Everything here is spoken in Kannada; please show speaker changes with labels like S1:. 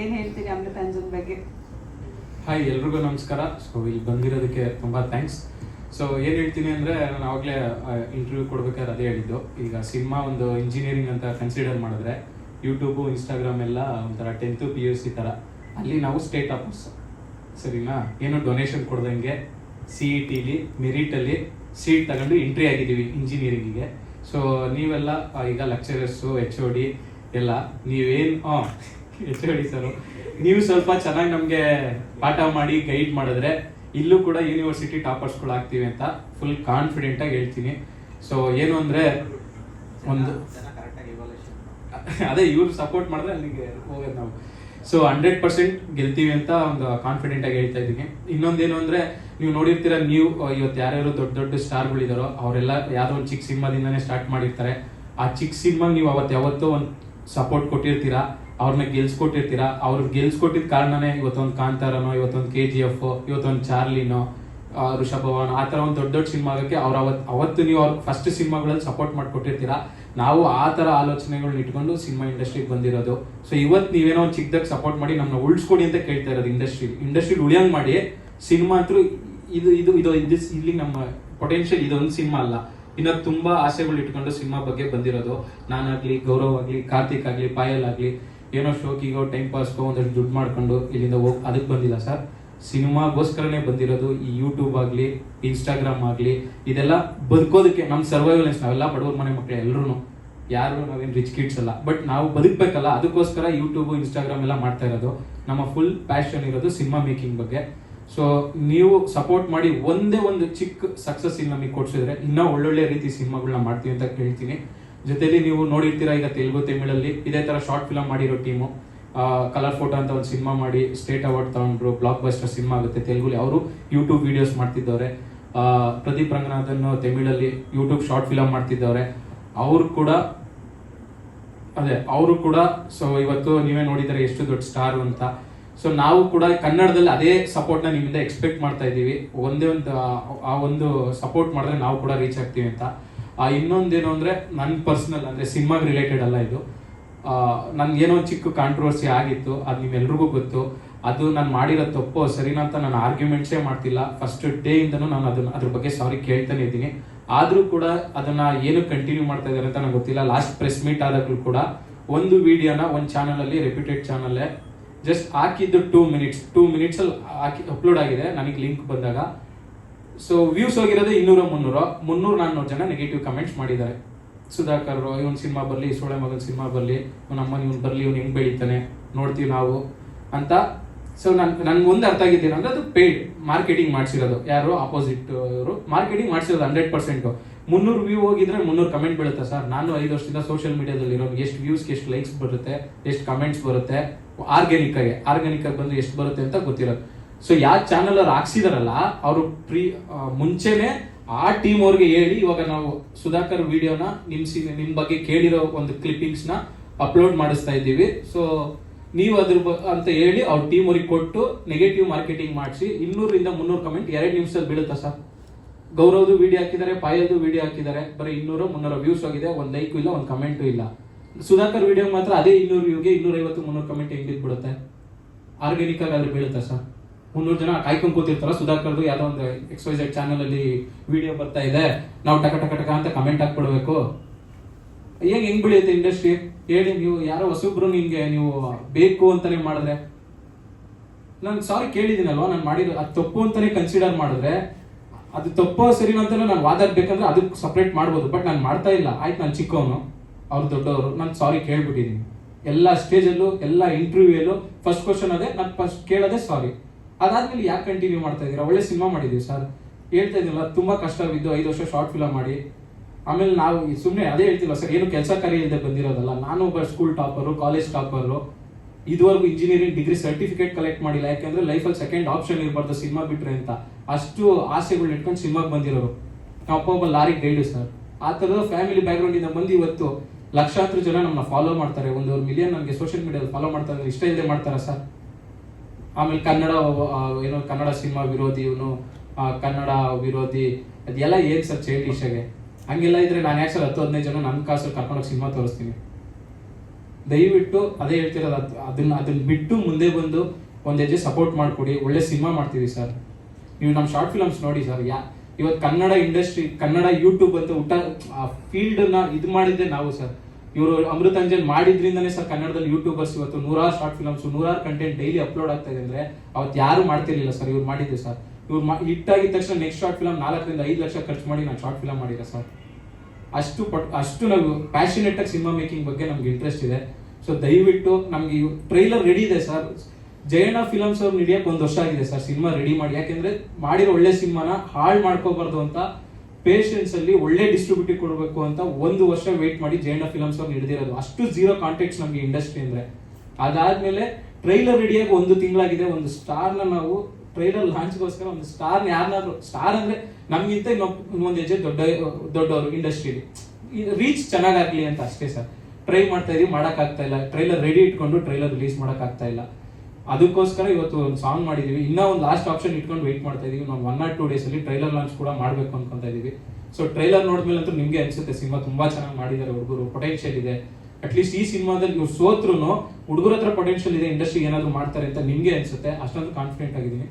S1: ಏನ್ ಹೇಳ್ತೀರಿ ಅಮೃತಾಂಜನ್ ಬಗ್ಗೆ?
S2: ಹಾಯ್ ಎಲ್ರಿಗೂ ನಮಸ್ಕಾರ. ಸೊ ಇಲ್ಲಿ ಬಂದಿರೋದಕ್ಕೆ ತುಂಬ ಥ್ಯಾಂಕ್ಸ್ ಸೊ ಏನು ಹೇಳ್ತೀನಿ ಅಂದರೆ, ನಾನು ಆವಾಗಲೇ ಇಂಟರ್ವ್ಯೂ ಕೊಡ್ಬೇಕಾದ್ರೆ ಅದೇ ಹೇಳಿದ್ದು. ಈಗ ಸಿನಿಮಾ ಒಂದು ಇಂಜಿನಿಯರಿಂಗ್ ಅಂತ ಕನ್ಸಿಡರ್ ಮಾಡಿದ್ರೆ ಯೂಟ್ಯೂಬು ಇನ್ಸ್ಟಾಗ್ರಾಮ್ ಎಲ್ಲ ಒಂಥರ ಟೆಂತು ಪಿ ಯು ಸಿ ಥರ ಅಲ್ಲಿ ನಾವು ಸ್ಟೇಟ್ ಆಫರ್ಸ್ ಸರಿನಾ? ಏನು ಡೊನೇಷನ್ ಕೊಡ್ದಂಗೆ ಸಿ ಇ ಟಿಲಿ ಮೆರಿಟಲ್ಲಿ ಸೀಟ್ ತಗೊಂಡು ಎಂಟ್ರಿ ಆಗಿದ್ದೀವಿ ಇಂಜಿನಿಯರಿಂಗಿಗೆ ಸೊ ನೀವೆಲ್ಲ ಈಗ ಲೆಕ್ಚರರ್ಸು ಎಚ್ ಒ ಡಿ ಎಲ್ಲ, ನೀವೇನು ಎಚ್ ಡಿ ಸರು ನೀವು ಸ್ವಲ್ಪ ಚೆನ್ನಾಗಿ ನಮಗೆ ಪಾಠ ಮಾಡಿ ಗೈಡ್ ಮಾಡಿದ್ರೆ ಇಲ್ಲೂ ಕೂಡ ಯೂನಿವರ್ಸಿಟಿ ಟಾಪರ್ಸ್ಗಳು ಆಗ್ತೀವಿ ಅಂತ ಫುಲ್ ಕಾನ್ಫಿಡೆಂಟ್ ಆಗಿ ಹೇಳ್ತೀನಿ. ಸೊ ಏನು ಅಂದ್ರೆ ಒಂದು ಅದೇ ಇವ್ರು ಸಪೋರ್ಟ್ ಮಾಡಿದ್ರೆ ಅಲ್ಲಿಗೆ ಹೋಗೋದು ನಾವು. ಸೊ ಹಂಡ್ರೆಡ್ ಪರ್ಸೆಂಟ್ ಗೆಲ್ತೀವಿ ಅಂತ ಒಂದು ಕಾನ್ಫಿಡೆಂಟ್ ಆಗಿ ಹೇಳ್ತಾ ಇದ್ದೀನಿ. ಇನ್ನೊಂದೇನು ಅಂದ್ರೆ ನೀವು ನೋಡಿರ್ತೀರ ನೀವು ಇವತ್ತು ಯಾರ್ಯಾರು ದೊಡ್ಡ ದೊಡ್ಡ ಸ್ಟಾರ್ಗಳಿದಾರೋ ಅವರೆಲ್ಲ ಯಾರೋ ಒಂದು ಚಿಕ್ಕ ಸಿನಿಮಾದಿಂದಾನೇ ಸ್ಟಾರ್ಟ್ ಮಾಡಿರ್ತಾರೆ. ಆ ಚಿಕ್ಕ ಸಿನಿಮಾಗೆ ನೀವು ಅವತ್ತು ಯಾವತ್ತೋ ಒಂದು ಸಪೋರ್ಟ್ ಕೊಟ್ಟಿರ್ತೀರಾ ಅವ್ರನ್ನ ಗೆಲ್ಸ್ಕೊಟ್ಟಿರ್ತೀರಾ? ಅವ್ರು ಗೆಲ್ಸ್ಕೊಟ್ಟಿದ ಕಾರಣನೇ ಇವತ್ತೊಂದು ಕಾಂತಾರನೋ, ಇವತ್ತೊಂದು ಕೆ ಜಿ ಎಫ್ ಇವತ್ತೊಂದು ಚಾರ್ಲಿನೋ ಋಷಭವನ್ ಆ ಥರ ಒಂದು ದೊಡ್ಡ ದೊಡ್ಡ ಸಿನಿಮಾಗಕ್ಕೆ ಅವ್ರು ಅವತ್ತು ಅವತ್ತು ನೀವು ಅವ್ರ ಫಸ್ಟ್ ಸಿನಿಮಾಗಳಲ್ಲಿ ಸಪೋರ್ಟ್ ಮಾಡಿಕೊಟ್ಟಿರ್ತೀರಾ? ನಾವು ಆ ಥರ ಆಲೋಚನೆಗಳನ್ನ ಇಟ್ಕೊಂಡು ಸಿನಿಮಾ ಇಂಡಸ್ಟ್ರಿಗೆ ಬಂದಿರೋದು. ಸೊ ಇವತ್ತು ನೀವೇನೋ ಒಂದು ಚಿಕ್ಕದಾಗ ಸಪೋರ್ಟ್ ಮಾಡಿ ನಮ್ಮನ್ನ ಉಳಿಸ್ಕೊಡಿ ಅಂತ ಕೇಳ್ತಾ ಇರೋದು ಇಂಡಸ್ಟ್ರಿ. ಇಂಡಸ್ಟ್ರಿ ಉಳಿಯಂಗ್ ಮಾಡಿ ಸಿನಿಮಾ ಅಂತೂ ಇದು ಇದು ಇದು ಇದು ಇಲ್ಲಿ ನಮ್ಮ ಪೊಟೆನ್ಷಿಯಲ್ ಇದೊಂದು ಸಿನಿಮಾ ಅಲ್ಲ. ಇನ್ನು ತುಂಬಾ ಆಸೆಗಳು ಇಟ್ಕೊಂಡು ಸಿನಿಮಾ ಬಗ್ಗೆ ಬಂದಿರೋದು. ನಾನಾಗ್ಲಿ, ಗೌರವ್ ಆಗ್ಲಿ, ಕಾರ್ತಿಕ್ ಆಗ್ಲಿ, ಪಾಯಲ್ ಆಗ್ಲಿ ಏನೋ ಶೋಕಿಗೋ ಟೈಮ್ ಪಾಸ್ಗೋ ಒಂದಷ್ಟು ದುಡ್ಡು ಮಾಡ್ಕೊಂಡು ಇಲ್ಲಿಂದ ಹೋಗಿ ಅದಕ್ಕೆ ಬಂದಿಲ್ಲ ಸರ್ ಸಿನಿಮಾಗೋಸ್ಕರನೇ ಬಂದಿರೋದು ಈ ಯೂಟ್ಯೂಬ್ ಆಗಲಿ ಇನ್ಸ್ಟಾಗ್ರಾಮ್ ಆಗಲಿ, ಇದೆಲ್ಲ ಬದುಕೋದಕ್ಕೆ ನಮ್ಮ ಸರ್ವೈವಲೆನ್ಸ್ ನಾವೆಲ್ಲ ಬಡವ್ರ ಮನೆ ಮಕ್ಕಳು ಎಲ್ಲರೂ ಯಾರು ನಾವೇನು ರಿಚ್ ಕಿಡ್ಸ್ ಅಲ್ಲ. ಬಟ್ ನಾವು ಬದುಕಬೇಕಲ್ಲ, ಅದಕ್ಕೋಸ್ಕರ ಯೂಟ್ಯೂಬ್ ಇನ್ಸ್ಟಾಗ್ರಾಮ್ ಎಲ್ಲ ಮಾಡ್ತಾ ಇರೋದು. ನಮ್ಮ ಫುಲ್ ಪ್ಯಾಷನ್ ಇರೋದು ಸಿನಿಮಾ ಮೇಕಿಂಗ್ ಬಗ್ಗೆ. ಸೊ ನೀವು ಸಪೋರ್ಟ್ ಮಾಡಿ ಒಂದೇ ಒಂದು ಚಿಕ್ಕ ಸಕ್ಸಸ್ ಇಲ್ಲಿ ನಮಗೆ ಕೊಡ್ಸಿದ್ರೆ ಇನ್ನೂ ಒಳ್ಳೊಳ್ಳೆ ರೀತಿ ಸಿನಿಮಾಗಳನ್ನ ಮಾಡ್ತೀವಿ ಅಂತ ಹೇಳ್ತೀನಿ. ಜೊತೆಲಿ ನೀವು ನೋಡಿರ್ತೀರಾ ಈಗ ತೆಲುಗು, ತಮಿಳಲ್ಲಿ ಇದೇ ತರ ಶಾರ್ಟ್ ಫಿಲಮ್ ಮಾಡಿರೋ ಟೀಮು. ಕಲರ್ ಫೋಟೋ ಅಂತ ಒಂದು ಸಿನಿಮಾ ಮಾಡಿ ಸ್ಟೇಟ್ ಅವಾರ್ಡ್ ತಗೊಂಡ್ರು ಬ್ಲಾಕ್ ಬಸ್ಟರ್ ಸಿನಿಮಾ ಆಗುತ್ತೆ. ತೆಲುಗುಲಿ ಅವರು ಯೂಟ್ಯೂಬ್ ವಿಡಿಯೋಸ್ ಮಾಡ್ತಿದ್ದವ್ರೆ. ಪ್ರದೀಪ್ ರಂಗನಾಥನ್ ತಮಿಳಲ್ಲಿ ಯೂಟ್ಯೂಬ್ ಶಾರ್ಟ್ ಫಿಲಮ್ ಮಾಡ್ತಿದ್ದವ್ರೆ. ಅವರು ಕೂಡ, ಅದೇ, ಅವರು ಕೂಡ ಸೊ ಇವತ್ತು ನೀವೇ ನೋಡಿದರೆ ಎಷ್ಟು ದೊಡ್ಡ ಸ್ಟಾರ್ ಅಂತ. ಸೊ ನಾವು ಕೂಡ ಕನ್ನಡದಲ್ಲಿ ಅದೇ ಸಪೋರ್ಟ್ನ ನಿಮ್ಮಿಂದ ಎಕ್ಸ್ಪೆಕ್ಟ್ ಮಾಡ್ತಾ ಇದ್ದೀವಿ. ಒಂದೇ ಒಂದು, ಆ ಒಂದು ಸಪೋರ್ಟ್ ಮಾಡಿದ್ರೆ ನಾವು ಕೂಡ ರೀಚ್ ಆಗ್ತೀವಿ ಅಂತ. ಆ ಇನ್ನೊಂದೇನು ಅಂದರೆ ನನ್ನ ಪರ್ಸನಲ್ ಅಂದ್ರೆ ಸಿನಿಮಾಗೆ ರಿಲೇಟೆಡ್ ಅಲ್ಲ ಇದು. ನನಗೇನೋ ಚಿಕ್ಕ ಕಾಂಟ್ರವರ್ಸಿ ಆಗಿತ್ತು, ಅದು ನಿಮ್ಮೆಲ್ರಿಗೂ ಗೊತ್ತು. ಅದು ನಾನು ಮಾಡಿರೋ ತಪ್ಪು ಸರಿನಂತ ನಾನು ಆರ್ಗ್ಯುಮೆಂಟ್ಸೇ ಮಾಡ್ತಿಲ್ಲ. ಫಸ್ಟ್ ಡೇ ಇಂದನೂ ನಾನು ಅದನ್ನ, ಅದ್ರ ಬಗ್ಗೆ ಸಾರಿ ಕೇಳ್ತಾನೆ ಇದ್ದೀನಿ. ಆದ್ರೂ ಕೂಡ ಅದನ್ನ ಏನು ಕಂಟಿನ್ಯೂ ಮಾಡ್ತಾ ಇದ್ದಾರೆ ಅಂತ ನಂಗೆ ಗೊತ್ತಿಲ್ಲ. ಲಾಸ್ಟ್ ಪ್ರೆಸ್ ಮೀಟ್ ಆದಾಗಲೂ ಕೂಡ ಒಂದು ವಿಡಿಯೋನ ಒಂದು ಚಾನಲಲ್ಲಿ ರೆಪ್ಯೂಟೆಡ್ ಚಾನಲ್ಲೇ ಜಸ್ಟ್ ಹಾಕಿದ್ದು ಟೂ ಮಿನಿಟ್ಸ್ ಟೂ ಮಿನಿಟ್ಸ್ ಅಲ್ಲಿ ಹಾಕಿ ಅಪ್ಲೋಡ್ ಆಗಿದೆ. ನನಗೆ ಲಿಂಕ್ ಬಂದಾಗ. ಸೊ ವ್ಯೂಸ್ ಹೋಗಿರೋದು ಇನ್ನೂರ, ಮುನ್ನೂರು. ಮುನ್ನೂರು ನಾನ್ನೂರು ಜನ ನೆಗೆಟಿವ್ ಕಮೆಂಟ್ಸ್ ಮಾಡಿದ್ದಾರೆ. ಸುಧಾಕರ್ ಇವನ್ ಸಿನಿಮಾ ಬರಲಿ ಸೋಳೆ ಮಗನ ಸಿನಿಮಾ ಬರಲಿ, ಅವ್ನ ಅಮ್ಮನ ಇವ್ನು ಬರಲಿ ಇವ್ನು ಹೆಂಗೆ ಬೆಳಿತಾನೆ, ನೋಡ್ತೀವಿ ನಾವು ಅಂತ. ಸೊ ನನ್ ನನ್ಗೆ ಒಂದು ಅರ್ಥ ಆಗಿದ್ದೇನೆ ಅಂದ್ರೆ ಅದು ಪೇಯ್ಡ್ ಮಾರ್ಕೆಟಿಂಗ್ ಮಾಡಿಸಿರೋದು. ಯಾರು? ಆಪೋಸಿಟ್ ಅವರು. ಮಾರ್ಕೆಟಿಂಗ್ ಮಾಡಿಸಿರೋದು ಹಂಡ್ರೆಡ್ ಪರ್ಸೆಂಟ್ ಮುನ್ನೂರು ವ್ಯೂ ಹೋಗಿದ್ರೆ ಮುನ್ನೂರು ಕಮೆಂಟ್ ಬೀಳುತ್ತೆ ಸರ್? ನಾನು ಐದು ವರ್ಷದಿಂದ ಸೋಷಿಯಲ್ ಮೀಡಿಯಾದಲ್ಲಿ ಇರೋ ಎಷ್ಟು ವ್ಯೂಸ್ಗೆ ಎಷ್ಟು ಲೈಕ್ಸ್ ಬರುತ್ತೆ, ಎಷ್ಟು ಕಮೆಂಟ್ಸ್ ಬರುತ್ತೆ ಆರ್ಗ್ಯಾನಿಕ್ ಆಗಿ ಆರ್ಗ್ಯಾನಿಕ್ ಆಗಿ ಬಂದು ಎಷ್ಟು ಬರುತ್ತೆ ಅಂತ ಗೊತ್ತಿರೋದು. ಸೊ ಯಾವ ಚಾನಲ್ ಅವ್ರು ಹಾಕ್ಸಿದಾರಲ್ಲ, ಅವರು ಪ್ರೀ ಮುಂಚೆನೆ ಆ ಟೀಮ್ ಅವ್ರಿಗೆ ಹೇಳಿ, ಇವಾಗ ನಾವು ಸುಧಾಕರ್ ವಿಡಿಯೋನ ನಿಮ್ ಸಿ, ನಿಮ್ ಬಗ್ಗೆ ಕೇಳಿರೋ ಒಂದು ಕ್ಲಿಪ್ಪಿಂಗ್ಸ್ನ ಅಪ್ಲೋಡ್ ಮಾಡಿಸ್ತಾ ಇದ್ದೀವಿ. ಸೊ ನೀವು ಅದ್ರ ಅಂತ ಹೇಳಿ ಅವ್ರ ಟೀಮ್ ಅವ್ರಿಗೆ ಕೊಟ್ಟು ನೆಗೆಟಿವ್ ಮಾರ್ಕೆಟಿಂಗ್ ಮಾಡಿಸಿ, ಇನ್ನೂರಿಂದ ಮುನ್ನೂರು ಕಮೆಂಟ್ ಎರಡು ನಿಮಿಷದಲ್ಲಿ ಬೀಳುತ್ತಾ ಸರ್? ಗೌರವದು ವಿಡಿಯೋ ಹಾಕಿದ್ದಾರೆ ಪಾಯದು ವಿಡಿಯೋ ಹಾಕಿದ್ದಾರೆ ಬರೀ ಇನ್ನೂರು, ಮುನ್ನೂರು ವ್ಯೂಸ್ ಆಗಿದೆ ಒಂದು ಲೈಕು ಇಲ್ಲ, ಒಂದು ಕಮೆಂಟು ಇಲ್ಲ. ಸುಧಾಕರ್ ವಿಡಿಯೋ ಮಾತ್ರ ಅದೇ ಇನ್ನೂರು ವ್ಯೂಗೆ ಇನ್ನೂರೈವತ್ತು, ಮುನ್ನೂರು ಕಮೆಂಟ್ ಹೆಂಗ್ ಬಿಡುತ್ತೆ ಆರ್ಗ್ಯಾನಿಕ್ ಆಗಿ ಬೀಳುತ್ತಾ ಸರ್? ಮುನ್ನೂರು ಜನ ಕಾಯ್ಕೊಂಡು ಕೂತಿರ್ತಾರ. ಸುಧಾಕರ್ದು ಯಾವ್ದೋ ಒಂದು ಎಕ್ಸ್ ವೈ ಝೆಡ್ ಚಾನಲ್ ಅಲ್ಲಿ ವಿಡಿಯೋ ಬರ್ತಾ ಇದೆ. ನಾವು ಟಕ ಟಕ ಟಕ ಅಂತ ಕಮೆಂಟ್ ಹಾಕ್ಬಿಡ್ಬೇಕು. ಹೆಂಗ್ ಹೆಂಗ್ ಬೆಳೆಯುತ್ತೆ ಇಂಡಸ್ಟ್ರಿ ಹೇಳಿ ನೀವು ಯಾರೋ ಹೊಸಬ್ರು ನಿಮ್ಗೆ ನೀವು ಬೇಕು ಅಂತಾನೆ ಮಾಡಿದ್ರೆ. ನಾನು ಸಾರಿ ಕೇಳಿದ್ದೀನಲ್ವಾ? ನಾನು ಮಾಡಿರೋ ಅದು ತಪ್ಪು ಅಂತಾನೆ ಕನ್ಸಿಡರ್ ಮಾಡಿದ್ರೆ, ಅದು ತಪ್ಪೋ ಸರಿ ಅಂತ ನಾನು ವಾದಾಡ್ಬೇಕಂದ್ರೆ ಅದಕ್ಕೆ ಸಪ್ರೇಟ್ ಮಾಡ್ಬೋದು. ಬಟ್ ನಾನು ಮಾಡ್ತಾ ಇಲ್ಲ. ಆಯ್ತು, ನಾನು ಚಿಕ್ಕವನು. ಅವ್ರು ದೊಡ್ಡವರು. ನಾನು ಸಾರಿ ಕೇಳ್ಬಿಟ್ಟಿದ್ದೀನಿ. ಎಲ್ಲ ಸ್ಟೇಜಲ್ಲೂ ಎಲ್ಲ ಇಂಟರ್ವ್ಯೂಯಲ್ಲೂ ಫಸ್ಟ್ ಕ್ವಶನ್ ಅದೇ, ನಾನು ಫಸ್ಟ್ ಕೇಳೋದೇ ಸಾರಿ ಅದಾದ್ಮೇಲೆ ಯಾಕೆ ಕಂಟಿನ್ಯೂ ಮಾಡ್ತಾ ಇದ್ದೀರಾ? ಒಳ್ಳೆ ಸಿನಿಮಾ ಮಾಡಿದೀವಿ ಸರ್ ಹೇಳ್ತಾ ಇದ್ದಿಲ್ಲ ತುಂಬಾ ಕಷ್ಟವಿದ್ದು ಐದು ವರ್ಷ ಶಾರ್ಟ್ ಫಿಲಮ್ ಮಾಡಿ. ಆಮೇಲೆ ನಾವು ಸುಮ್ಮನೆ ಅದೇ ಹೇಳ್ತಿಲ್ಲ ಸರ್ ಏನು ಕೆಲಸ ಕಾರ್ಯ ಇಲ್ಲದೆ ಬಂದಿರೋದಲ್ಲ? ನಾನು ಒಬ್ಬ ಸ್ಕೂಲ್ ಟಾಪರು ಕಾಲೇಜ್ ಟಾಪರು ಇದುವರೆಗೂ ಇಂಜಿನಿಯರಿಂಗ್ ಡಿಗ್ರಿ ಸರ್ಟಿಫಿಕೇಟ್ ಕಲೆಕ್ಟ್ ಮಾಡಿಲ್ಲ. ಯಾಕಂದ್ರೆ ಲೈಫಲ್ಲಿ ಸೆಕೆಂಡ್ ಆಪ್ಷನ್ ಇರಬಾರ್ದು ಸಿನಿಮಾ ಬಿಟ್ರೆ ಅಂತ. ಅಷ್ಟು ಆಸೆಗಳು ಇಟ್ಕೊಂಡು ಸಿನಿಮಾಗೆ ಬಂದಿರೋರು. ನಮ್ಮ ಅಪ್ಪ, ಒಬ್ಬ ಲಾರಿ ಗೈಡು ಸರ್ ಆ ಥರದ ಫ್ಯಾಮಿಲಿ ಬ್ಯಾಕ್ಗ್ರೌಂಡ್ ಇಂದ ಬಂದು ಇವತ್ತು ಲಕ್ಷಾಂತರ ಜನ ನಮ್ಮನ್ನ ಫಾಲೋ ಮಾಡ್ತಾರೆ. ಒಂದು ಮಿಲಿಯನ್ ನಮಗೆ ಸೋಷಿಯಲ್ ಮೀಡಿಯಾದಲ್ಲಿ ಫಾಲೋ ಮಾಡ್ತಾರೆ ಇಷ್ಟ ಇಲ್ಲದೆ ಮಾಡ್ತಾರಾ ಸರ್ ಆಮೇಲೆ ಕನ್ನಡ ಏನು ಕನ್ನಡ ಸಿನಿಮಾ ವಿರೋಧಿ ಇವನು ಕನ್ನಡ ವಿರೋಧಿ, ಅದೆಲ್ಲ ಏನ್ ಸರ್ ಚೇಟ್ ಆಗಿ ಹಂಗೆಲ್ಲ ಇದ್ರೆ ನಾನು ಯಾಕೆ ಸರ್ ಹತ್ತು, ಹದಿನೈದು ಜನ ನನ್ನ ಕಾಸು ಕರ್ಕೊಂಡೋಗಿ ಸಿನಿಮಾ ತೋರಿಸ್ತೀನಿ? ದಯವಿಟ್ಟು ಅದೇ ಹೇಳ್ತಿರೋದು ಅದು, ಅದನ್ನ ಅದನ್ನ ಬಿಟ್ಟು ಮುಂದೆ ಬಂದು ಒಂದ್ ಹೆಜ್ಜೆ ಸಪೋರ್ಟ್ ಮಾಡ್ಕೊಡಿ, ಒಳ್ಳೆ ಸಿನಿಮಾ ಮಾಡ್ತೀವಿ ಸರ್. ನೀವು ನಮ್ಮ ಶಾರ್ಟ್ ಫಿಲಮ್ಸ್ ನೋಡಿ ಸರ್, ಯಾ ಇವತ್ತು ಕನ್ನಡ ಇಂಡಸ್ಟ್ರಿ ಕನ್ನಡ ಯೂಟ್ಯೂಬ್ ಅಂತ ಊಟ, ಆ ಫೀಲ್ಡ್ನ ಇದು ಮಾಡಿದ್ದೆ ನಾವು ಸರ್. ಇವರು ಅಮೃತಾಂಜನ್ ಮಾಡಿದ್ರಿಂದನೇ ಸರ್ ಕನ್ನಡದಲ್ಲಿ ಯೂಟ್ಯೂಬರ್ಸ್ ಇವತ್ತು ನೂರಾರು ಶಾರ್ಟ್ ಫಿಲಮ್ಸ್, ನೂರಾರು ಕಂಟೆಂಟ್ ಡೈಲಿ ಅಪ್ಲೋಡ್ ಆಗ್ತಾ ಇದೆ ಅಂದ್ರೆ ಅವತ್ತು ಯಾರು ಮಾಡ್ತಿರ್ಲಿಲ್ಲ ಸರ್ ಇವ್ರು ಮಾಡಿದ್ದು ಸರ್? ಇವ್ರು ಹಿಟ್ ಆಗಿದ ತಕ್ಷಣ ನೆಕ್ಸ್ಟ್ ಶಾರ್ಟ್ ಫಿಲಮ್ ನಾಲ್ಕರಿಂದ ಐದು ಲಕ್ಷ ಖರ್ಚು ಮಾಡಿ ನಾನು ಶಾರ್ಟ್ ಫಿಲಮ್ ಮಾಡಿಲ್ಲ ಸರ್. ಅಷ್ಟು ಪಟ್ ಅಷ್ಟು ನಾವು ಪ್ಯಾಷನೇಟ್ ಆಗಿ ಸಿನಿಮಾ ಮೇಕಿಂಗ್ ಬಗ್ಗೆ ನಮ್ಗೆ ಇಂಟ್ರೆಸ್ಟ್ ಇದೆ. ಸೊ ದಯವಿಟ್ಟು ನಮ್ಗೆ ಟ್ರೈಲರ್ ರೆಡಿ ಇದೆ ಸರ್. ಜಯಣ್ಣ ಫಿಲಮ್ಸ್ ಅವ್ರು ಹಿಡಿಯಕ್ಕೆ ಒಂದು ವರ್ಷ ಆಗಿದೆ ಸರ್ ಸಿನಿಮಾ ರೆಡಿ ಮಾಡಿ. ಯಾಕೆಂದ್ರೆ ಮಾಡಿರೋ ಒಳ್ಳೆ ಸಿನಿಮಾನ ಹಾಳು ಮಾಡ್ಕೋಬಾರ್ದು ಅಂತ ಪೇಷನ್ಸ್ ಅಲ್ಲಿ ಒಳ್ಳೆ ಡಿಸ್ಟ್ರಿಬ್ಯೂಟಿವ್ ಕೊಡಬೇಕು ಅಂತ ಒಂದು ವರ್ಷ ವೇಟ್ ಮಾಡಿ ಜೈನ ಫಿಲಮ್ಸ್ ಅವ್ರು ಹಿಡಿದಿರೋದು. ಅಷ್ಟು ಜೀರೋ ಕಾಂಟ್ಯಾಕ್ಟ್ಸ್ ನಮಗೆ ಇಂಡಸ್ಟ್ರಿ ಅಂದ್ರೆ. ಅದಾದ್ಮೇಲೆ ಟ್ರೈಲರ್ ರೆಡಿಯಾಗಿ ಒಂದು ತಿಂಗಳಾಗಿದೆ, ಒಂದು ಸ್ಟಾರ್ ನಾವು ಟ್ರೈಲರ್ ಲಾಂಚ್ಗೋಸ್ಕರ ಒಂದು ಸ್ಟಾರ್ನ ಯಾರನ್ನಾದ್ರು ಸ್ಟಾರ್ ಅಂದ್ರೆ ನಮ್ಗಿಂತ ಇನ್ನೊಬ್ಬ ಒಂದ್ ಹೆಜ್ಜೆ ದೊಡ್ಡ ದೊಡ್ಡವರು ಇಂಡಸ್ಟ್ರಿಲಿ ರೀಚ್ ಚೆನ್ನಾಗಾಗ್ಲಿ ಅಂತ ಅಷ್ಟೇ ಸರ್. ಟ್ರೈ ಮಾಡ್ತಾ ಇದೀವಿ ಮಾಡಕ್ ಆಗ್ತಾ ಇಲ್ಲ. ಟ್ರೈಲರ್ ರೆಡಿ ಇಟ್ಕೊಂಡು ಟ್ರೈಲರ್ ರಿಲೀಸ್ ಮಾಡಕ್ ಆಗ್ತಾ ಇಲ್ಲ. ಅದಕ್ಕೋಸ್ಕರ ಇವತ್ತು ಒಂದು ಸಾಂಗ್ ಮಾಡಿದೀವಿ. ಇನ್ನೂ ಒಂದು ಲಾಸ್ಟ್ ಆಪ್ಷನ್ ಇಟ್ಕೊಂಡು ವೆಯ್ಟ್ ಮಾಡ್ತಾ ಇದೀವಿ. ನಾವು ಒನ್ ಆರ್ ಟೂ ಡೇಸ್ ಅಲ್ಲಿ ಟ್ರೈಲರ್ ಲಾಂಚ್ ಕೂಡ ಮಾಡ್ಬೇಕು ಅನ್ಕೊಂತ ಇದೀವಿ. ಸೊ ಟ್ರೈಲರ್ ನೋಡಿದ್ಮೇಲೆ ಅಂತೂ ನಿಮ್ಗೆ ಅನ್ಸುತ್ತೆ, ಸಿನಿಮಾ ತುಂಬಾ ಚೆನ್ನಾಗಿ ಮಾಡಿದ್ದಾರೆ ಹುಡುಗರು ಪೊಟೆನ್ಷಿಯಲ್ ಇದೆ. ಅಟ್ಲೀಸ್ಟ್ ಈ ಸಿನಿಮಾದಲ್ಲಿ ಇವ್ರು ಸೋತ್ರು ಹುಡುಗರ ಹತ್ರ ಪೊಟೆನ್ಷಿಯಲ್ ಇದೆ ಇಂಡಸ್ಟ್ರಿ ಏನಾದರೂ ಮಾಡ್ತಾರೆ ಅಂತ ನಿಮ್ಗೆ ಅನ್ಸುತ್ತೆ. ಅಷ್ಟೊಂದು ಕಾನ್ಫಿಡೆಂಟ್ ಆಗಿದ್ದೀನಿ.